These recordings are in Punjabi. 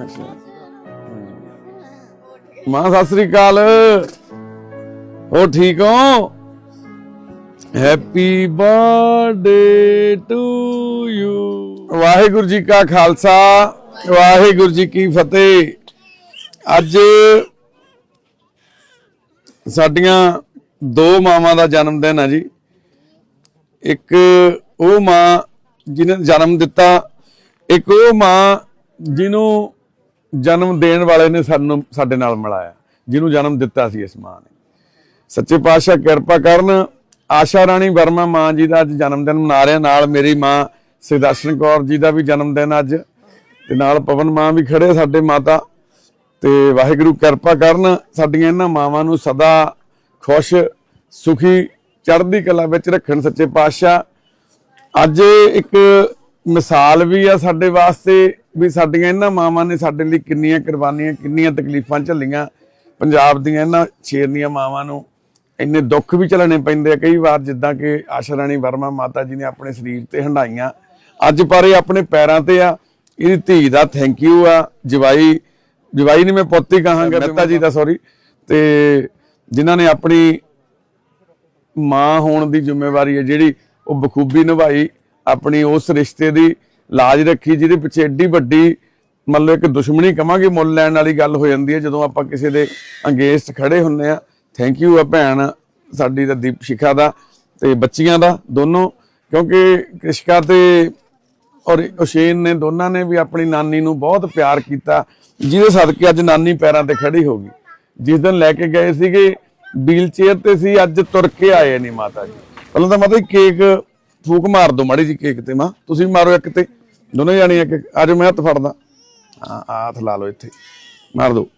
ਅੱਛਾ। ਮਾਂ, ਸਤਿ ਸ੍ਰੀ ਅਕਾਲ। ਹੋ ਠੀਕ ਹੋ? Happy birthday to you Waheguru ji ਕਾ ਖਾਲਸਾ, ਵਾਹਿਗੁਰੂ ਜੀ ਕੀ ਫਤਿਹ। ਅੱਜ ਸਾਡੀਆਂ ਦੋ ਮਾਵਾਂ ਦਾ ਜਨਮ ਦਿਨ ਆ ਜੀ। ਇੱਕ ਉਹ ਮਾਂ ਜਿਹਨੇ ਜਨਮ ਦਿੱਤਾ, ਇੱਕ ਉਹ ਮਾਂ ਜਿਹਨੂੰ ਜਨਮ ਦੇਣ ਵਾਲੇ ਨੇ ਸਾਨੂੰ, ਸਾਡੇ ਨਾਲ ਮਿਲਾਇਆ। ਜਿਹਨੂੰ ਜਨਮ ਦਿੱਤਾ ਸੀ ਇਸ ਮਾਂ ਨੇ। ਸੱਚੇ ਪਾਤਸ਼ਾਹ ਕਿਰਪਾ ਕਰਨ, ਆਸ਼ਾ ਰਾਣੀ ਵਰਮਾ ਮਾਂ ਜੀ ਦਾ ਅੱਜ ਜਨਮ ਦਿਨ ਮਨਾ ਰਹੇ ਨਾਲ ਮੇਰੀ ਮਾਂ ਸਿਦਰਸ਼ਨ ਕੌਰ ਜੀ ਦਾ ਵੀ ਜਨਮ ਦਿਨ ਅੱਜ। ਤੇ ਨਾਲ ਪਵਨ ਮਾਂ ਵੀ ਖੜੇ ਸਾਡੇ ਮਾਤਾ। ਤੇ ਵਾਹਿਗੁਰੂ ਕਿਰਪਾ ਕਰਨ, ਸਾਡੀਆਂ ਇਹਨਾਂ ਮਾਵਾਂ ਨੂੰ ਸਦਾ ਖੁਸ਼, ਸੁਖੀ, ਚੜ੍ਹਦੀ ਕਲਾ ਵਿੱਚ ਰੱਖਣ ਸੱਚੇ ਪਾਤਸ਼ਾਹ। ਅੱਜ ਇੱਕ ਮਿਸਾਲ ਵੀ ਆ ਸਾਡੇ ਵਾਸਤੇ। ਵੀ ਸਾਡੀਆਂ ਇਹਨਾਂ ਮਾਵਾਂ ਨੇ ਸਾਡੇ ਲਈ ਕਿੰਨੀਆਂ ਕੁਰਬਾਨੀਆਂ ਕਿੰਨੀਆਂ ਤਕਲੀਫਾਂ ਝੱਲੀਆਂ। ਪੰਜਾਬ ਦੀਆਂ ਇਹਨਾਂ ਸ਼ੇਰਨੀਆਂ ਮਾਵਾਂ ਨੂੰ ਇੰਨੇ ਦੁੱਖ ਵੀ ਝੱਲਣੇ ਪੈਂਦੇ ਆ। ਕਈ ਵਾਰ ਜਿੱਦਾਂ ਕਿ ਆਸ਼ਾ ਰਾਣੀ ਵਰਮਾ ਮਾਤਾ ਜੀ ਨੇ ਆਪਣੇ ਸਰੀਰ ਤੇ ਹੰਡਾਈਆਂ ਅੱਜ ਪਰ ਇਹ ਆਪਣੇ ਪੈਰਾਂ ਤੇ ਆ। ਇਹਦੀ ਧੀ ਦਾ ਥੈਂਕ ਯੂ ਆ। ਜਵਾਈ ਜਵਾਈ ਨੇ ਮੈਂ ਪੁੱਤ ਹੀ ਕਹਾਂਗਾ ਮਹਿਤਾ ਜੀ ਦਾ ਸੌਰੀ ਤੇ ਜਿਨ੍ਹਾਂ ਨੇ ਆਪਣੀ ਮਾਂ ਹੋਣ ਦੀ ਜ਼ਿੰਮੇਵਾਰੀ ਹੈ ਜਿਹੜੀ ਉਹ ਬਖੂਬੀ ਨਿਭਾਈ ਆਪਣੀ ਉਸ ਰਿਸ਼ਤੇ ਦੀ। ਲਾਜ ਰੱਖੀ, ਜਿਹਦੇ ਪਿੱਛੇ ਏਡੀ ਵੱਡੀ ਮਤਲਬ ਇੱਕ ਦੁਸ਼ਮਣੀ ਕਵਾਂਗੇ ਮੁੱਲ ਲੈਣ ਵਾਲੀ ਗੱਲ ਹੋ ਜਾਂਦੀ ਹੈ, ਜਦੋਂ ਆਪਾਂ ਕਿਸੇ ਦੇ ਅੰਗੇਸਟ ਖੜੇ ਹੁੰਨੇ ਆ ਥੈਂਕ ਯੂ ਆ ਭੈਣ, ਸਾਡੀ ਦਾ ਦੀਪ ਸ਼ਿਖਾ ਦਾ ਤੇ ਬੱਚੀਆਂ ਦਾ, ਦੋਨੋਂ। ਕਿਉਂਕਿ ਕ੍ਰਿਸ਼ਕਾ ਤੇ ਔਰ ਉਸ਼ੇਨ ਨੇ, ਦੋਨਾਂ ਨੇ ਵੀ ਆਪਣੀ ਨਾਨੀ ਨੂੰ ਬਹੁਤ ਪਿਆਰ ਕੀਤਾ, ਜਿਹਦੇ ਸਦਕੇ ਅੱਜ ਨਾਨੀ ਪੈਰਾਂ ਤੇ ਖੜੀ ਹੋ ਗਈ। ਜਿਸ ਦਿਨ ਲੈ ਕੇ ਗਏ ਸੀਗੇ ਵੀਲ ਚੇਅਰ ਤੇ ਸੀ, ਅੱਜ ਤੁਰ ਕੇ ਆਏ ਨੇ ਮਾਤਾ ਜੀ। ਪਹਿਲਾਂ ਤਾਂ ਮਾਤਾ ਜੀ ਕੇਕ ਫੂਕ ਮਾਰ ਦੋ ਮਾੜੀ ਜੀ ਕੇਕ ਤੇ ਮਾਂ। ਤੁਸੀਂ ਵੀ ਮਾਰੋ ਇੱਕ ਤੇ। ਦੋਨੇ ਜਾਣੀ ਇੱਕ ਇੱਕ। ਮੈਂ ਹੱਥ ਫੜਦਾ। ਆ ਹੱਥ ਲਾ ਲਓ ਇੱਥੇ। ਮਾਰ ਦੋ।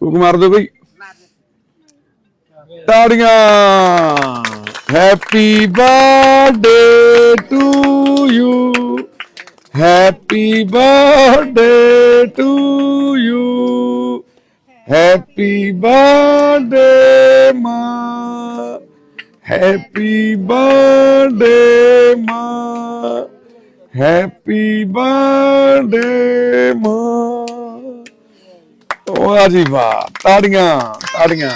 ਫੂਕ ਮਾਰ ਦੋ ਬਈ। ਤਾੜੀਆਂ। Happy birthday to you happy birthday to you happy birthday ਮਾਂ ਹੈਪੀ ਬਰਥਡੇ ਮਾਂ ਹੈਪੀ ਬਰਥਡੇ ਮਾਂ ਵਾਹ ਜੀ ਵਾਹ ਤਾੜੀਆਂ ਤਾੜੀਆਂ।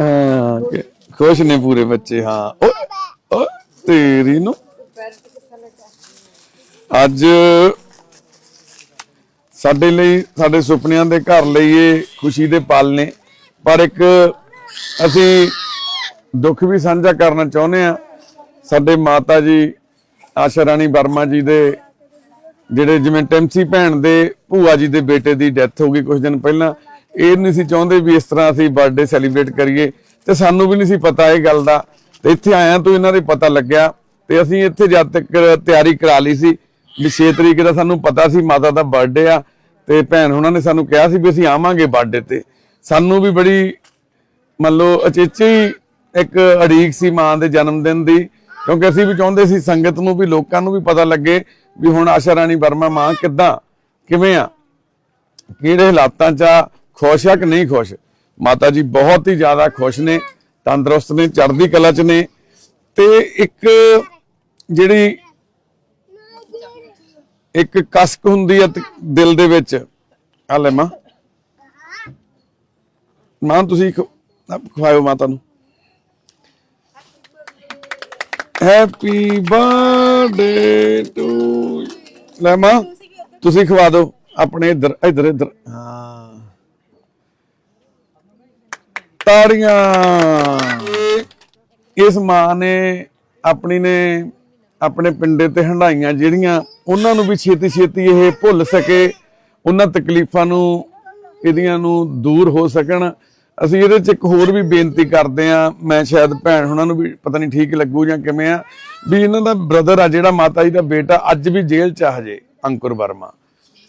ਹਾਂ ਖੁਸ਼ ਨੇ ਪੂਰੇ ਬੱਚੇ, ਹਾਂ। ਓ ਤੇਰੀ ਨੂੰ। ਅੱਜ ਸਾਡੇ ਲਈ, ਸਾਡੇ ਸੁਪਨਿਆਂ ਦੇ ਘਰ ਲਈ ਇਹ ਖੁਸ਼ੀ ਦੇ ਪਲ ਨੇ, ਪਰ ਇੱਕ ਅਸੀਂ ਦੁੱਖ ਵੀ ਸਾਂਝਾ ਕਰਨਾ ਚਾਹੁੰਦੇ ਆ ਸਾਡੇ ਮਾਤਾ ਜੀ, ਆਸ਼ਾ ਰਾਣੀ ਵਰਮਾ ਜੀ ਦੇ ਜਿਹੜੇ ਜਿਵੇਂ ਟੈਂਸੀ ਭੈਣ ਦੇ ਭੂਆ ਜੀ ਦੇ ਬੇਟੇ ਦੀ ਡੈਥ ਹੋ ਗਈ ਕੁਝ ਦਿਨ ਪਹਿਲਾਂ, ਇਹ ਨਹੀਂ ਸੀ ਚਾਹੁੰਦੇ ਵੀ ਇਸ ਤਰ੍ਹਾਂ ਅਸੀਂ ਬਰਥਡੇ ਸੈਲੀਬ੍ਰੇਟ ਕਰੀਏ। ਤੇ ਸਾਨੂੰ ਵੀ ਨਹੀਂ ਸੀ ਪਤਾ ਇਹ ਗੱਲ ਦਾ। ਤੇ ਇੱਥੇ ਆਇਆ ਤੋਂ ਇਹਨਾਂ ਦੇ ਪਤਾ ਲੱਗਿਆ ਤੇ ਅਸੀਂ ਇੱਥੇ ਜਦ ਤੱਕ ਤਿਆਰੀ ਕਰਾ ਲਈ ਸੀ ਵੀ 6 ਤਰੀਕ ਦਾ ਸਾਨੂੰ ਪਤਾ ਸੀ ਮਾਤਾ ਦਾ ਬਰਥਡੇ ਆ ਤੇ ਭੈਣ ਉਹਨਾਂ ਨੇ ਸਾਨੂੰ ਕਿਹਾ ਸੀ ਵੀ ਅਸੀਂ ਆਵਾਂਗੇ ਬਰਥਡੇ ਤੇ। ਸਾਨੂੰ ਵੀ ਬੜੀ ਮੰਨ ਲਓ ਅਚੇਚੇ ਇੱਕ ਅੜੀਕ ਸੀ ਮਾਂ ਦੇ ਜਨਮ ਦਿਨ ਦੀ, ਕਿਉਂਕਿ ਅਸੀਂ ਵੀ ਚਾਹੁੰਦੇ ਸੀ ਸੰਗਤ ਨੂੰ ਵੀ, ਲੋਕਾਂ ਨੂੰ ਵੀ ਪਤਾ ਲੱਗੇ ਵੀ ਹੁਣ ਆਸ਼ਾ ਰਾਣੀ ਵਰਮਾ ਮਾਂ ਕਿੱਦਾਂ, ਕਿਵੇਂ ਆ? ਕਿਹੜੇ ਹਾਲਾਤਾਂ 'ਚ ਆ? ਖੁਸ਼ ਆ ਕਿ ਨਹੀਂ ਖੁਸ਼? ਮਾਤਾ ਜੀ ਬਹੁਤ ਹੀ ਜ਼ਿਆਦਾ ਖੁਸ਼ ਨੇ, ਤੰਦਰੁਸਤ ਨੇ, ਚੜ੍ਹਦੀ ਕਲਾ 'ਚ ਨੇ। ਤੇ ਇੱਕ ਜਿਹੜੀ ਇੱਕ ਕਸਕ ਹੁੰਦੀ ਹੈ ਦਿਲ ਦੇ ਵਿੱਚ, ਆ ਲੈ ਮਾਂ। ਮਾਂ, ਤੁਸੀਂ ਖਵਾਇਓ ਮਾਤਾ ਨੂੰ। ਹੈਪੀ ਬਰਥਡੇ ਟੂ ਲੈ ਮਾਂ, ਤੁਸੀਂ ਖਵਾ ਦਿਓ, ਆਪਣੇ ਇੱਧਰ ਇੱਧਰ ਇੱਧਰ। ਹਾਂ ਤਾੜੀਆਂ। ਇਸ ਮਾਂ ਨੇ, ਆਪਣੀ ਨੇ, ਆਪਣੇ ਪਿੰਡੇ ਤੇ ਹੰਡਾਈਆਂ ਜਿਹੜੀਆਂ, ਉਹਨਾਂ ਨੂੰ ਵੀ ਛੇਤੀ ਛੇਤੀ ਇਹ ਭੁੱਲ ਸਕੇ, ਉਹਨਾਂ ਤਕਲੀਫਾਂ ਨੂੰ, ਇਹਦੀਆਂ ਨੂੰ ਦੂਰ ਹੋ ਸਕਣ। ਅਸੀਂ ਇਹਦੇ ਚ ਇੱਕ ਹੋਰ ਵੀ ਬੇਨਤੀ ਕਰਦੇ ਆ ਮੈਂ ਸ਼ਾਇਦ ਭੈਣ ਉਹਨਾਂ ਨੂੰ ਵੀ ਪਤਾ ਨਹੀਂ ਠੀਕ ਲੱਗੂ ਜਾਂ ਕਿਵੇਂ ਆ, ਵੀ ਇਹਨਾਂ ਦਾ ਬ੍ਰਦਰ ਆ ਜਿਹੜਾ ਮਾਤਾ ਜੀ ਦਾ ਬੇਟਾ ਅੱਜ ਵੀ ਜੇਲ੍ਹ ਚ ਆ ਹਜੇ, ਅੰਕੁਰ ਵਰਮਾ।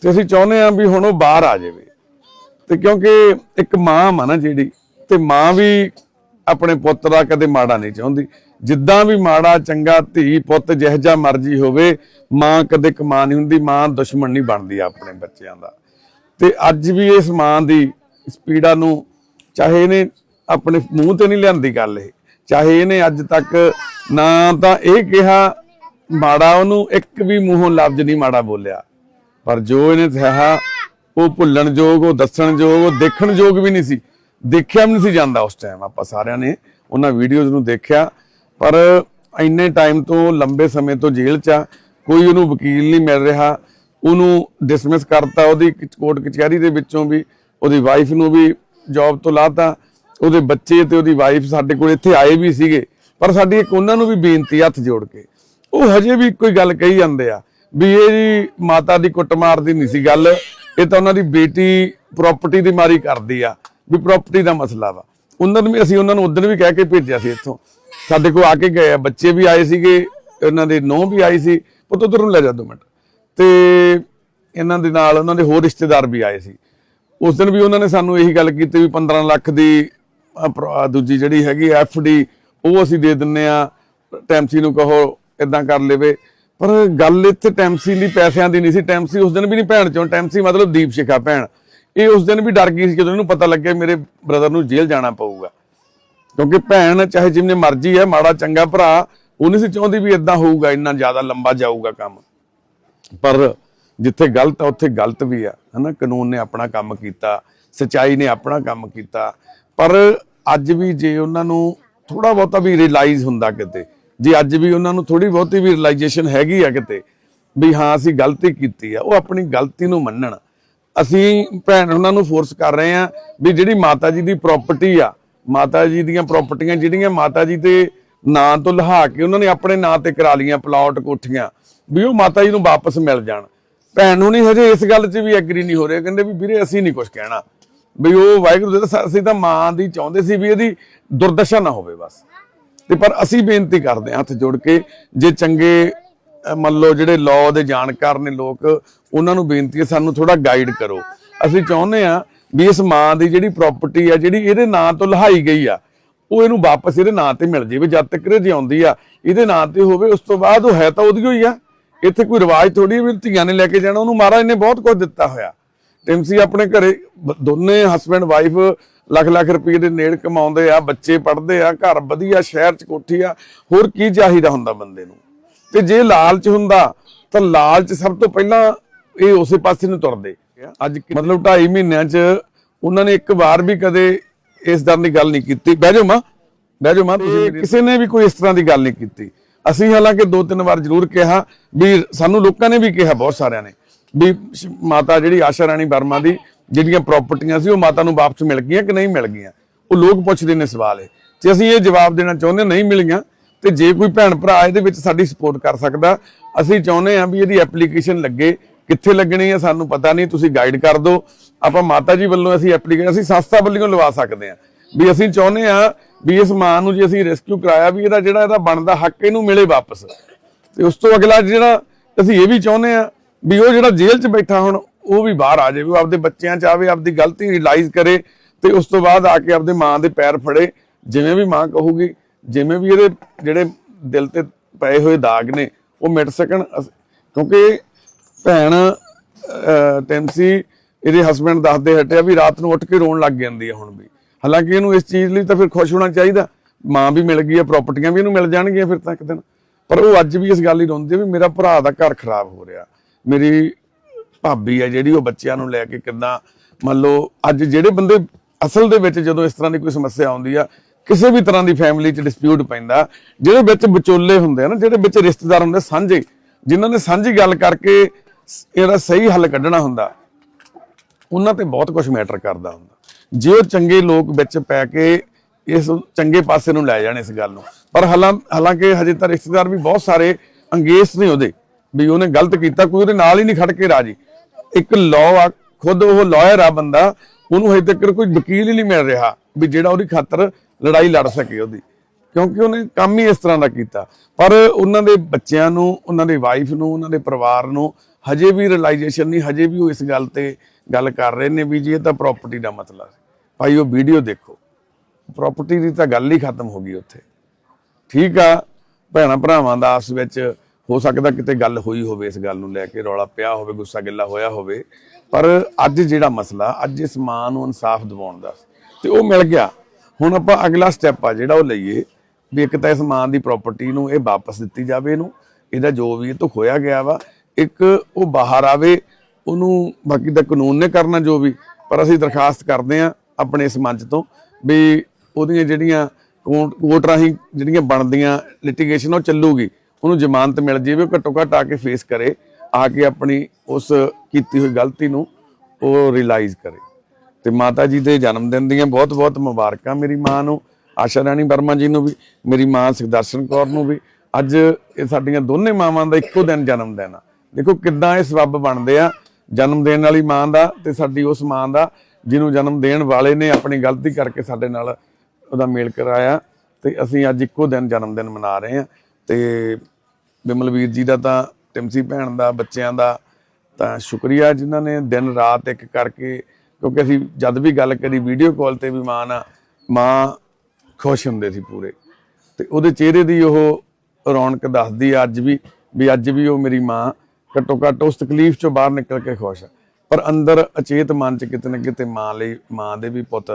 ਤੇ ਅਸੀਂ ਚਾਹੁੰਦੇ ਆ ਵੀ ਹੁਣ ਉਹ ਬਾਹਰ ਆ ਜਾਵੇ। ਤੇ ਕਿਉਂਕਿ ਇੱਕ ਮਾਂ ਆ ਨਾ ਜਿਹੜੀ, ਤੇ ਮਾਂ ਵੀ ਆਪਣੇ ਪੁੱਤ ਦਾ ਕਦੇ ਮਾੜਾ ਨਹੀਂ ਚਾਹੁੰਦੀ। ਜਿੱਦਾਂ ਵੀ ਮਾੜਾ, ਚੰਗਾ ਧੀ, ਪੁੱਤ ਜਿਹੋ ਜਿਹਾ ਮਰਜ਼ੀ ਹੋਵੇ, ਮਾਂ ਕਦੇ ਕਮਾ ਨਹੀਂ ਹੁੰਦੀ, ਮਾਂ ਦੁਸ਼ਮਣ ਨਹੀਂ ਬਣਦੀ ਆਪਣੇ ਬੱਚਿਆਂ ਦਾ। ਤੇ ਅੱਜ ਵੀ ਇਸ ਮਾਂ ਦੀ ਇਸ ਪੀੜਾ ਨੂੰ ਚਾਹੇ ਇਹਨੇ ਆਪਣੇ ਮੂੰਹ ਤੇ ਨਹੀਂ ਲਿਆਂਦੀ ਗੱਲ ਇਹ। ਚਾਹੇ ਇਹਨੇ ਅੱਜ ਤੱਕ ਨਾ ਤਾਂ ਇਹ ਕਿਹਾ, ਮਾੜਾ ਉਹਨੂੰ ਇੱਕ ਵੀ ਮੂੰਹੋਂ ਲਫ਼ਜ਼ ਨਹੀਂ ਮਾੜਾ ਬੋਲਿਆ। ਪਰ ਜੋ ਇਹਨੇ ਕਿਹਾ, ਉਹ ਭੁੱਲਣ ਯੋਗ, ਉਹ ਦੱਸਣ ਯੋਗ, ਉਹ ਦੇਖਣ ਯੋਗ ਵੀ ਨਹੀਂ ਸੀ। ਦੇਖਿਆ ਵੀ ਨਹੀਂ ਸੀ ਜਾਂਦਾ ਉਸ ਟਾਈਮ ਆਪਾਂ ਸਾਰਿਆਂ ਨੇ ਉਹਨਾਂ ਵੀਡੀਓਜ਼ ਨੂੰ ਦੇਖਿਆ। ਪਰ ਇੰਨੇ ਟਾਈਮ ਤੋਂ, ਲੰਬੇ ਸਮੇਂ ਤੋਂ ਜੇਲ੍ਹ 'ਚ ਆ, ਕੋਈ ਉਹਨੂੰ ਵਕੀਲ ਨਹੀਂ ਮਿਲ ਰਿਹਾ। ਉਹਨੂੰ ਡਿਸਮਿਸ ਕਰਤਾ ਉਹਦੀ ਕੋਰਟ ਕਚਹਿਰੀ ਦੇ ਵਿੱਚੋਂ ਵੀ, ਉਹਦੀ ਵਾਈਫ ਨੂੰ ਵੀ ਜੌਬ ਤੋਂ ਲਾਤਾ, ਉਹਦੇ ਬੱਚੇ ਤੇ ਉਹਦੀ ਵਾਈਫ ਸਾਡੇ ਕੋਲ ਇੱਥੇ ਆਏ ਵੀ ਸੀਗੇ, ਪਰ ਸਾਡੀ ਇੱਕ ਉਹਨਾਂ ਨੂੰ ਵੀ ਬੇਨਤੀ ਹੱਥ ਜੋੜ ਕੇ। ਉਹ ਹਜੇ ਵੀ ਕੋਈ ਗੱਲ ਕਹੀ ਜਾਂਦੇ ਆ ਵੀ ਇਹ ਜੀ ਮਾਤਾ ਦੀ ਕੁੱਟਮਾਰ ਦੀ ਨਹੀਂ ਸੀ ਗੱਲ, ਇਹ ਤਾਂ ਉਹਨਾਂ ਦੀ ਬੇਟੀ ਪ੍ਰਾਪਰਟੀ ਦੀ ਮਾਰੀ ਕਰਦੀ ਆ, ਵੀ ਪ੍ਰਾਪਰਟੀ ਦਾ ਮਸਲਾ ਵਾ। ਉਹਨਾਂ ਨੂੰ ਵੀ ਅਸੀਂ ਉਹਨਾਂ ਨੂੰ ਉਦੋਂ ਵੀ ਕਹਿ ਕੇ ਭੇਜਿਆ ਸੀ ਇੱਥੋਂ। ਸਾਡੇ ਕੋਲ ਆ ਕੇ ਗਏ ਆ, ਬੱਚੇ ਵੀ ਆਏ ਸੀਗੇ, ਉਹਨਾਂ ਦੇ ਨੌਂ ਵੀ ਆਈ ਸੀ। ਪੁੱਤ, ਉਧਰ ਨੂੰ ਲੈ ਜਾ ਦੋ ਮਿੰਟ। ਤੇ ਇਹਨਾਂ ਦੇ ਨਾਲ ਉਹਨਾਂ ਦੇ ਹੋਰ ਰਿਸ਼ਤੇਦਾਰ ਵੀ ਆਏ ਸੀ। ਉਸ ਦਿਨ ਵੀ ਉਹਨਾਂ ਨੇ ਸਾਨੂੰ ਇਹੀ ਗੱਲ ਕੀਤੀ ਵੀ 15 ਲੱਖ ਦੀ ਦੂਜੀ ਜਿਹੜੀ ਹੈਗੀ ਐਫ ਉਹ ਅਸੀਂ ਦੇ ਦਿੰਨੇ ਆ ਟੈਮਸੀ ਨੂੰ ਕਹੋ ਇਦਾਂ ਕਰ ਲੇਵੇ। ਪਰ ਗੱਲ ਇੱਥੇ ਟੈਮਸੀ ਦੀ ਪੈਸਿਆਂ ਦੀ ਨਹੀਂ ਸੀ ਟੈਮਸੀ ਉਸ ਦਿਨ ਵੀ ਨਹੀਂ ਭੈਣ ਚੋਂ ਟੈਮਸੀ ਮਤਲਬ ਦੀਪ ਸ਼ਿਖਾ ਭੈਣ। ਇਹ ਉਸ ਦਿਨ ਵੀ ਡਰ ਗਈ ਸੀ ਜਦੋਂ ਇਹਨੂੰ ਪਤਾ ਲੱਗਿਆ ਮੇਰੇ ਬ੍ਰਦਰ ਨੂੰ ਜੇਲ੍ਹ ਜਾਣਾ ਪਊਗਾ। ਕਿਉਂਕਿ ਭੈਣ ਚਾਹੇ ਜਿੰਨੇ ਮਰਜ਼ੀ ਹੈ, ਮਾੜਾ ਚੰਗਾ ਭਰਾ, ਉਹ ਨਹੀਂ ਸੀ ਚਾਹੁੰਦੀ ਵੀ ਇਦਾਂ ਹੋਊਗਾ, ਇੰਨਾ ਜ਼ਿਆਦਾ ਲੰਬਾ ਜਾਊਗਾ ਕੰਮ। ਪਰ ਜਿੱਥੇ ਗਲਤ ਆ, ਉੱਥੇ ਗਲਤ ਵੀ ਆ, ਹਨਾ? ਕਾਨੂੰਨ ਨੇ ਆਪਣਾ ਕੰਮ ਕੀਤਾ, ਸਚਾਈ ਨੇ ਆਪਣਾ ਕੰਮ ਕੀਤਾ। ਪਰ ਅੱਜ ਵੀ ਜੇ ਉਹਨਾਂ ਨੂੰ ਥੋੜਾ ਬਹੁਤਾ ਵੀ ਰਿਅਲਾਈਜ਼ ਹੁੰਦਾ ਕਿਤੇ, ਜੇ ਅੱਜ ਵੀ ਉਹਨਾਂ ਨੂੰ ਥੋੜੀ ਬਹੁਤੀ ਵੀ ਰਿਅਲਾਈਜੇਸ਼ਨ ਹੈਗੀ ਆ ਕਿਤੇ, ਵੀ ਹਾਂ, ਅਸੀਂ ਗਲਤੀ ਕੀਤੀ ਆ, ਉਹ ਆਪਣੀ ਗਲਤੀ ਨੂੰ ਮੰਨਣ। ਅਸੀਂ ਭੈਣ, ਉਹਨਾਂ ਨੂੰ ਫੋਰਸ ਕਰ ਰਹੇ ਆ ਵੀ ਜਿਹੜੀ ਮਾਤਾ ਜੀ ਦੀ ਪ੍ਰਾਪਰਟੀ ਆ, ਮਾਤਾ ਜੀ ਦੀਆਂ ਪ੍ਰਾਪਰਟੀਆਂ ਜਿਹੜੀਆਂ ਮਾਤਾ ਜੀ ਦੇ ਨਾਂ ਤੋਂ ਲਹਾ ਕੇ ਉਹਨਾਂ ਨੇ ਆਪਣੇ ਨਾਂ ਤੇ ਕਰਾ ਲੀਆਂ ਪਲਾਟ ਕੋਠੀਆਂ, ਵੀ ਉਹ ਮਾਤਾ ਜੀ ਨੂੰ ਵਾਪਸ ਮਿਲ ਜਾਣ। ਭੈਣ ਨੂੰ ਨਹੀਂ, ਹਜੇ ਇਸ ਗੱਲ 'ਚ ਵੀ ਐਗਰੀ ਨਹੀਂ ਹੋ ਰਹੇ। ਕਹਿੰਦੇ ਵੀ ਵੀਰੇ ਅਸੀਂ ਨਹੀਂ ਕੁਝ ਕਹਿਣਾ। ਵੀ ਉਹ ਵਾਹਿਗੁਰੂ ਦੇ ਅਸੀਂ ਤਾਂ ਮਾਂ ਦੀ ਚਾਹੁੰਦੇ ਸੀ ਵੀ ਇਹਦੀ ਦੁਰਦਸ਼ਾ ਨਾ ਹੋਵੇ ਬਸ। ਤੇ ਪਰ ਅਸੀਂ ਬੇਨਤੀ ਕਰਦੇ ਹਾਂ ਹੱਥ ਜੋੜ ਕੇ, ਜੇ ਚੰਗੇ ਮੰਨ ਲਓ ਜਿਹੜੇ ਲਾਅ ਦੇ ਜਾਣਕਾਰ ਨੇ ਲੋਕ, ਉਹਨਾਂ ਨੂੰ ਬੇਨਤੀ ਹੈ ਸਾਨੂੰ ਥੋੜਾ ਗਾਈਡ ਕਰੋ। ਅਸੀਂ ਚਾਹੁੰਦੇ ਆ ਵੀ ਇਸ ਮਾਂ ਦੀ ਜਿਹੜੀ ਪ੍ਰਾਪਰਟੀ ਆ, ਜਿਹੜੀ ਇਹਦੇ ਨਾਂ ਤੋਂ ਲਹਾਈ ਗਈ ਆ, ਉਹ ਇਹਨੂੰ ਵਾਪਸ ਇਹਦੇ ਨਾਂ ਤੇ ਮਿਲ ਜਾਵੇ। ਜਦ ਤੱਕ ਇਹ ਜਿਉਂਦੀ ਆ, ਇਹਦੇ ਨਾਂ ਤੇ ਹੋਵੇ, ਉਸ ਤੋਂ ਬਾਅਦ ਉਹ ਹੈ ਤਾਂ ਉਹਦੀ ਹੋਈ ਆ। ਇੱਥੇ ਕੋਈ ਰਿਵਾਜ ਥੋੜੀ ਵੀ ਧੀਆਂ ਨੇ ਲੈ ਕੇ ਜਾਣਾ ਉਹਨੂੰ ਮਹਾਰਾਜ ਨੇ ਬਹੁਤ ਕੁਝ ਦਿੱਤਾ ਹੋਇਆ। ਟਿਮਸੀ ਆਪਣੇ ਘਰੇ ਦੋਨੇ ਹਸਬੰਡ ਵਾਈਫ ਲੱਖ ਲੱਖ ਰੁਪਏ ਦੇ ਨੇੜ ਕਮਾਉਂਦੇ ਆ ਬੱਚੇ ਪੜ੍ਹਦੇ ਆ ਘਰ ਵਧੀਆ ਸ਼ਹਿਰ ਚ ਕੋਠੀ ਆ ਹੋਰ ਕੀ ਚਾਹੀਦਾ ਹੁੰਦਾ ਬੰਦੇ ਨੂੰ? ਤੇ ਜੇ ਲਾਲਚ ਹੁੰਦਾ ਤਾਂ ਲਾਲਚ ਸਭ ਤੋਂ ਪਹਿਲਾਂ ਇਹ ਉਸੇ ਪਾਸੇ ਨੂੰ ਤੁਰਦੇ। ਅੱਜ ਮਤਲਬ 2.5 ਮਹੀਨਿਆਂ ਚ ਉਹਨਾਂ ਨੇ ਇੱਕ ਵਾਰ ਵੀ ਕਦੇ ਇਸ ਦਰ ਦੀ ਗੱਲ ਨਹੀਂ ਕੀਤੀ। ਬਹਿ ਜਾਓ ਮਾਂ ਬਹਿ ਜਾਓ ਮਾਂ ਤੁਸੀਂ ਕਿਸੇ ਨੇ ਵੀ ਕੋਈ ਇਸ ਤਰ੍ਹਾਂ ਦੀ ਗੱਲ ਨਹੀਂ ਕੀਤੀ। ਅਸੀਂ ਹਾਲਾਂਕਿ ਦੋ ਤਿੰਨ ਵਾਰ ਜ਼ਰੂਰ ਕਿਹਾ ਵੀ ਸਾਨੂੰ ਲੋਕਾਂ ਨੇ ਵੀ ਕਿਹਾ, ਬਹੁਤ ਸਾਰਿਆਂ ਨੇ, ਵੀ ਮਾਤਾ ਜਿਹੜੀ ਆਸ਼ਾ ਰਾਣੀ ਵਰਮਾ ਦੀ ਜਿਹੜੀਆਂ ਪ੍ਰਾਪਰਟੀਆਂ ਸੀ, ਉਹ ਮਾਤਾ ਨੂੰ ਵਾਪਸ ਮਿਲ ਗਈਆਂ ਕਿ ਨਹੀਂ ਮਿਲ ਗਈਆਂ? ਉਹ ਲੋਕ ਪੁੱਛਦੇ ਨੇ ਸਵਾਲ ਇਹ। ਤੇ ਅਸੀਂ ਇਹ ਜਵਾਬ ਦੇਣਾ ਚਾਹੁੰਦੇ ਨਹੀਂ ਮਿਲੀਆਂ, ਤੇ ਜੇ ਕੋਈ ਭੈਣ ਭਰਾ ਇਹਦੇ ਵਿੱਚ ਸਾਡੀ ਸਪੋਰਟ ਕਰ ਸਕਦਾ, ਅਸੀਂ ਚਾਹੁੰਦੇ ਹਾਂ ਵੀ ਇਹਦੀ ਐਪਲੀਕੇਸ਼ਨ ਲੱਗੇ, ਕਿੱਥੇ ਲੱਗਣੀ ਹੈ ਸਾਨੂੰ ਪਤਾ ਨਹੀਂ, ਤੁਸੀਂ ਗਾਈਡ ਕਰ ਦਿਓ। ਆਪਾਂ ਮਾਤਾ ਜੀ ਵੱਲੋਂ ਅਸੀਂ ਐਪਲੀਕੇਸ਼ਨ ਅਸੀਂ ਸੰਸਥਾ ਵੱਲੋਂ ਲਵਾ ਸਕਦੇ ਹਾਂ। ਵੀ ਅਸੀਂ ਚਾਹੁੰਦੇ ਹਾਂ ਵੀ ਇਸ ਮਾਂ ਨੂੰ ਜੇ ਅਸੀਂ ਰੈਸਕਿਊ ਕਰਾਇਆ ਵੀ ਇਹਦਾ ਜਿਹੜਾ ਇਹਦਾ ਬਣਦਾ ਹੱਕ ਇਹਨੂੰ ਮਿਲੇ ਵਾਪਸ। ਤੇ ਉਸ ਤੋਂ ਅਗਲਾ ਜਿਹੜਾ ਅਸੀਂ ਇਹ ਵੀ ਚਾਹੁੰਦੇ ਆ ਵੀ ਉਹ ਜਿਹੜਾ ਜੇਲ੍ਹ 'ਚ ਬੈਠਾ ਹੁਣ ਉਹ ਵੀ ਬਾਹਰ ਆ ਜਾਵੇ ਉਹ ਆਪਦੇ ਬੱਚਿਆਂ 'ਚ ਆਵੇ ਆਪਦੀ ਗਲਤੀ ਰਿਅਲਾਈਜ਼ ਕਰੇ ਤੇ ਉਸ ਤੋਂ ਬਾਅਦ ਆ ਕੇ ਆਪਦੇ ਮਾਂ ਦੇ ਪੈਰ ਫੜੇ। ਜਿਵੇਂ ਵੀ ਮਾਂ ਕਹੂਗੀ ਜਿਵੇਂ ਵੀ ਇਹਦੇ ਜਿਹੜੇ ਦਿਲ ਤੇ ਪਏ ਹੋਏ ਦਾਗ ਨੇ ਉਹ ਮਿਟ ਸਕਣ। ਕਿਉਂਕਿ ਭੈਣ ਅਹ, ਟੈਂਸੀ ਇਹਦੇ ਹਸਬੰਡ ਦੱਸਦੇ ਹਟਿਆ ਵੀ ਰਾਤ ਨੂੰ ਉੱਠ ਕੇ ਰੋਣ ਲੱਗ ਜਾਂਦੀ ਹੈ ਹੁਣ ਵੀ। ਹਾਲਾਂਕਿ ਇਹਨੂੰ ਇਸ ਚੀਜ਼ ਲਈ ਤਾਂ ਫਿਰ ਖੁਸ਼ ਹੋਣਾ ਚਾਹੀਦਾ। ਮਾਂ ਵੀ ਮਿਲ ਗਈ ਹੈ ਪ੍ਰਾਪਰਟੀਆਂ ਵੀ ਇਹਨੂੰ ਮਿਲ ਜਾਣਗੀਆਂ ਫਿਰ ਤਾਂ ਇੱਕ ਦਿਨ। ਪਰ ਉਹ ਅੱਜ ਵੀ ਇਸ ਗੱਲ ਹੀ ਰੋਂਦੀ ਵੀ ਮੇਰਾ ਭਰਾ ਦਾ ਘਰ ਖਰਾਬ ਹੋ ਰਿਹਾ। ਮੇਰੀ ਭਾਬੀ ਹੈ ਜਿਹੜੀ, ਉਹ ਬੱਚਿਆਂ ਨੂੰ ਲੈ ਕੇ ਕਿੰਨਾ ਮੰਨ ਲਓ ਅੱਜ ਜਿਹੜੇ ਬੰਦੇ ਅਸਲ ਦੇ ਵਿੱਚ ਜਦੋਂ ਇਸ ਤਰ੍ਹਾਂ ਦੀ ਕੋਈ ਸਮੱਸਿਆ ਆਉਂਦੀ ਆ, ਕਿਸੇ ਵੀ ਤਰ੍ਹਾਂ ਦੀ ਫੈਮਿਲੀ 'ਚ ਡਿਸਪਿਊਟ ਪੈਂਦਾ। ਜਿਹੜੇ ਵਿੱਚ ਵਿਚੋਲੇ ਹੁੰਦੇ ਆ ਨਾ, ਜਿਹੜੇ ਵਿੱਚ ਰਿਸ਼ਤੇਦਾਰ ਹੁੰਦੇ ਸਾਂਝੇ, ਜਿਨ੍ਹਾਂ ਨੇ ਸਾਂਝੀ ਗੱਲ ਕਰਕੇ ਇਹਦਾ ਸਹੀ ਹੱਲ ਕੱਢਣਾ ਹੁੰਦਾ, ਉਹਨਾਂ ਤੇ ਬਹੁਤ ਕੁਝ ਮੈਟਰ ਕਰਦਾ ਹੁੰਦਾ। ਜੇ ਉਹ ਚੰਗੇ ਲੋਕ ਵਿੱਚ ਪੈ ਕੇ ਇਸ ਚੰਗੇ ਪਾਸੇ ਨੂੰ ਲੈ ਜਾਣ ਇਸ ਗੱਲ ਨੂੰ। ਪਰ ਹਾਲਾਂ, ਹਾਲਾਂਕਿ ਹਜੇ ਤਾਂ ਰਿਸ਼ਤੇਦਾਰ ਵੀ ਬਹੁਤ ਸਾਰੇ ਅੰਗੇਸ ਨੇ ਉਹਦੇ, ਵੀ ਉਹਨੇ ਗਲਤ ਕੀਤਾ, ਕੋਈ ਉਹਦੇ ਨਾਲ ਹੀ ਨਹੀਂ ਖੜ ਕੇ ਰਾਜੀ। ਇੱਕ ਲਾਅ ਆ, ਖੁਦ ਉਹ ਲਾਇਰ ਆ ਬੰਦਾ, ਉਹਨੂੰ ਹਜੇ ਤੱਕ ਕੋਈ ਵਕੀਲ ਹੀ ਨਹੀਂ ਮਿਲ ਰਿਹਾ ਵੀ ਜਿਹੜਾ ਉਹਦੀ ਖਾਤਰ ਲੜਾਈ ਲੜ ਸਕੇ ਉਹਦੀ। ਕਿਉਂਕਿ ਉਹਨੇ ਕੰਮ ਹੀ ਇਸ ਤਰ੍ਹਾਂ ਦਾ ਕੀਤਾ। ਪਰ ਉਹਨਾਂ ਦੇ ਬੱਚਿਆਂ ਨੂੰ, ਉਹਨਾਂ ਦੇ ਵਾਈਫ ਨੂੰ, ਉਹਨਾਂ ਦੇ ਪਰਿਵਾਰ ਨੂੰ ਹਜੇ ਵੀ ਰਿਅਲਾਈਜੇਸ਼ਨ ਨਹੀਂ, ਹਜੇ ਵੀ ਉਹ ਇਸ ਗੱਲ ਤੇ ਗੱਲ ਕਰ ਰਹੇ ਨੇ ਵੀ ਜੀ, ਇਹ ਤਾਂ ਪ੍ਰਾਪਰਟੀ ਦਾ ਮਤਲਬ ਭਾਈ, ਉਹ ਵੀਡੀਓ ਦੇਖੋ। ਪ੍ਰਾਪਰਟੀ ਦੀ ਤਾਂ ਗੱਲ ਹੀ ਖਤਮ ਹੋ ਗਈ ਉੱਥੇ। ਠੀਕ ਆ, ਭੈਣਾ ਭਰਾਵਾਂ ਦਾ ਆਪਸ ਵਿੱਚ ਹੋ ਸਕਦਾ ਕਿਤੇ ਗੱਲ ਹੋਈ ਹੋਵੇ ਇਸ ਗੱਲ ਨੂੰ ਲੈ ਕੇ, ਰੌਲਾ ਪਿਆ ਹੋਵੇ, ਗੁੱਸਾ ਗਿੱਲਾ ਹੋਇਆ ਹੋਵੇ। ਪਰ ਅੱਜ ਜਿਹੜਾ ਮਸਲਾ, ਅੱਜ ਇਸ ਮਾਂ ਨੂੰ ਇਨਸਾਫ ਦਿਵਾਉਣ ਦਾ ਸੀ ਤੇ ਉਹ ਮਿਲ ਗਿਆ। ਹੁਣ ਆਪਾਂ ਅਗਲਾ ਸਟੈਪ ਆ ਜਿਹੜਾ ਉਹ ਲਈਏ ਵੀ ਇੱਕ ਤਾਂ ਇਸ ਮਾਂ ਦੀ ਪ੍ਰਾਪਰਟੀ ਨੂੰ ਇਹ ਵਾਪਸ ਦਿੱਤੀ ਜਾਵੇ ਇਹਨੂੰ, ਇਹਦਾ ਜੋ ਵੀ ਇਹ ਤੋਂ ਖੋਇਆ ਗਿਆ ਵਾ, ਇੱਕ ਉਹ ਬਾਹਰ ਆਵੇ, ਉਹਨੂੰ ਬਾਕੀ ਤਾਂ ਕਾਨੂੰਨ ਨੇ ਕਰਨਾ ਜੋ ਵੀ, ਪਰ ਅਸੀਂ ਦਰਖਾਸਤ ਕਰਦੇ ਆ ਆਪਣੇ ਇਸ ਮੰਚ ਤੋਂ ਵੀ ਉਹਦੀਆਂ ਜਿਹੜੀਆਂ ਕੋਰਟ ਕੋਰਟ ਰਾਹੀਂ ਜਿਹੜੀਆਂ ਬਣਦੀਆਂ ਲਿਟੀਗੇਸ਼ਨ ਉਹ ਚੱਲੂਗੀ। ਉਹਨੂੰ ਜ਼ਮਾਨਤ ਮਿਲ ਜਾਵੇ ਉਹ ਘੱਟੋ ਘੱਟ ਆ ਕੇ ਫੇਸ ਕਰੇ, ਆ ਕੇ ਆਪਣੀ ਉਸ ਕੀਤੀ ਹੋਈ ਗਲਤੀ ਨੂੰ ਉਹ ਰਿਅਲਾਈਜ਼ ਕਰੇ। ਤੇ ਮਾਤਾ ਜੀ ਦੇ ਜਨਮ ਦਿਨ ਦੀਆਂ ਬਹੁਤ ਬਹੁਤ ਮੁਬਾਰਕਾਂ ਮੇਰੀ ਮਾਂ ਨੂੰ, ਆਸ਼ਾ ਰਾਣੀ ਵਰਮਾ ਜੀ ਨੂੰ ਵੀ, ਮੇਰੀ ਮਾਂ ਸੁਖਦਰਸ਼ਨ ਕੌਰ ਨੂੰ ਵੀ। ਅੱਜ ਇਹ ਸਾਡੀਆਂ ਦੋਨੇ ਮਾਵਾਂ ਦਾ ਇੱਕੋ ਦਿਨ ਜਨਮ ਦਿਨ ਆ। ਦੇਖੋ ਕਿੱਦਾਂ ਇਹ ਸਬੱਬ ਬਣਦੇ ਆ ਜਨਮ ਦੇਣ ਵਾਲੀ ਮਾਂ ਦਾ ਤੇ ਸਾਡੀ ਉਸ ਮਾਂ ਦਾ। ਜਿਹਨੂੰ ਜਨਮ ਦੇਣ ਵਾਲੇ ਨੇ ਆਪਣੀ ਗਲਤੀ ਕਰਕੇ ਸਾਡੇ ਨਾਲ ਉਹਦਾ ਮੇਲ ਕਰਾਇਆ ਤੇ ਅਸੀਂ ਅੱਜ ਇੱਕੋ ਦਿਨ ਜਨਮ ਦਿਨ ਮਨਾ ਰਹੇ ਹਾਂ। ਤੇ ਬਿਮਲਵੀਰ ਜੀ ਦਾ ਤਾਂ ਟਿਮਸੀ ਭੈਣ ਦਾ, ਬੱਚਿਆਂ ਦਾ ਤਾਂ ਸ਼ੁਕਰੀਆ ਜਿਨ੍ਹਾਂ ਨੇ ਦਿਨ ਰਾਤ ਇੱਕ ਕਰਕੇ, ਕਿਉਂਕਿ ਅਸੀਂ ਜਦ ਵੀ ਗੱਲ ਕਰੀ ਵੀਡੀਓ ਕਾਲ ਤੇ ਵੀ ਮਾਂ ਨਾਲ ਮਾਂ ਖੁਸ਼ ਹੁੰਦੇ ਸੀ ਪੂਰੇ। ਤੇ ਉਹਦੇ ਚਿਹਰੇ ਦੀ ਉਹ ਰੌਣਕ ਦੱਸਦੀ ਆ ਅੱਜ ਵੀ ਵੀ ਅੱਜ ਵੀ ਉਹ ਮੇਰੀ ਮਾਂ ਘੱਟੋ ਘੱਟ ਉਸ ਤਕਲੀਫ ਚੋਂ ਬਾਹਰ ਨਿਕਲ ਕੇ ਖੁਸ਼ ਆ। ਪਰ ਅੰਦਰ ਅਚੇਤ ਮਨ ਚ ਕਿਤੇ ਨਾ ਕਿਤੇ ਮਾਂ ਲਈ, ਮਾਂ ਦੇ ਵੀ ਪੁੱਤ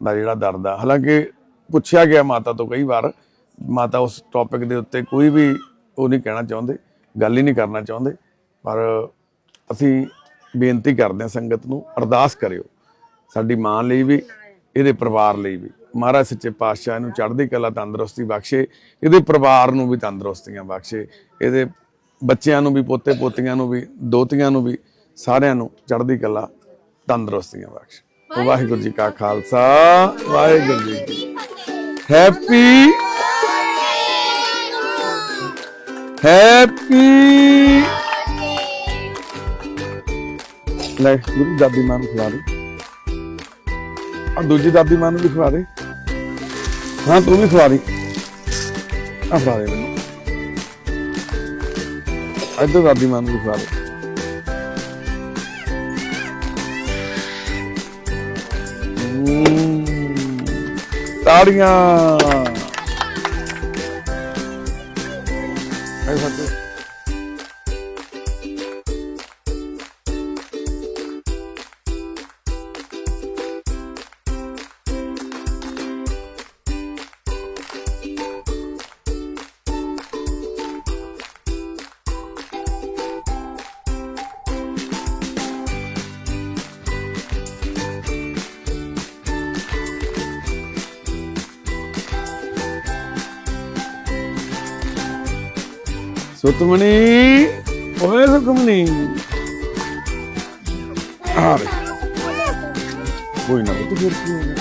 ਦਾ ਜਿਹੜਾ ਦਰਦ ਆ। ਹਾਲਾਂਕਿ ਪੁੱਛਿਆ ਗਿਆ ਮਾਤਾ ਤੋਂ ਕਈ ਵਾਰ, ਮਾਤਾ ਉਸ ਟੌਪਿਕ ਦੇ ਉੱਤੇ ਕੋਈ ਵੀ ਉਹ ਨਹੀਂ ਕਹਿਣਾ ਚਾਹੁੰਦੇ, ਗੱਲ ਹੀ ਨਹੀਂ ਕਰਨਾ ਚਾਹੁੰਦੇ, ਪਰ ਅਸੀਂ ਬੇਨਤੀ ਕਰਦੇ ਹਾਂ ਸੰਗਤ ਨੂੰ, ਅਰਦਾਸ ਕਰਿਓ, ਸਾਡੀ ਮਾਂ ਲਈ ਵੀ, ਇਹਦੇ ਪਰਿਵਾਰ ਲਈ ਵੀ। ਮਹਾਰਾਜ ਸੱਚੇ ਪਾਤਸ਼ਾਹ ਨੂੰ ਚੜ੍ਹਦੀ ਕਲਾ ਤੰਦਰੁਸਤੀ ਬਖਸ਼ੇ, ਇਹਦੇ ਪਰਿਵਾਰ ਨੂੰ ਵੀ ਤੰਦਰੁਸਤੀਆਂ ਬਖਸ਼ੇ, ਇਹਦੇ ਬੱਚਿਆਂ ਨੂੰ ਵੀ ਪੋਤੇ ਪੋਤੀਆਂ ਨੂੰ ਵੀ, ਦੋਤੀਆਂ ਨੂੰ ਵੀ ਸਾਰਿਆਂ ਨੂੰ ਚੜ੍ਹਦੀ ਕਲਾ ਤੰਦਰੁਸਤੀਆਂ ਬਖਸ਼ੇ। ਵਾਹਿਗੁਰੂ ਜੀ ਕਾ ਖਾਲਸਾ ਵਾਹਿਗੁਰੂ ਜੀ ਕੀ ਹੈਪੀ ਹੈਪੀ ਲੈ ਗੁਰੂ ਦਾਦੀ ਮਾਂ ਨੂੰ ਖਵਾ ਦੇ। ਆ ਦੂਜੀ ਦਾਦੀ ਮਾਂ ਨੂੰ ਵੀ ਖਵਾ ਦੇ। ਹਾਂ ਤੂੰ ਵੀ ਖਵਾ ਦੇ। ਆ ਖਵਾ ਦੇ ਮੈਨੂੰ। ਇੱਧਰ ਦਾਦੀ ਮਾਂ ਨੂੰ ਵੀ ਖਵਾ ਦੇ। ਤਾੜੀਆਂ ਸੁਤਮਣੀ ਓਏ ਸੁਤਮਣੀ ਆ ਰੇ ਕੋਈ ਨਾ ਤੂੰ ਫਿਰ ਕੀ ਹੋ ਗਿਆ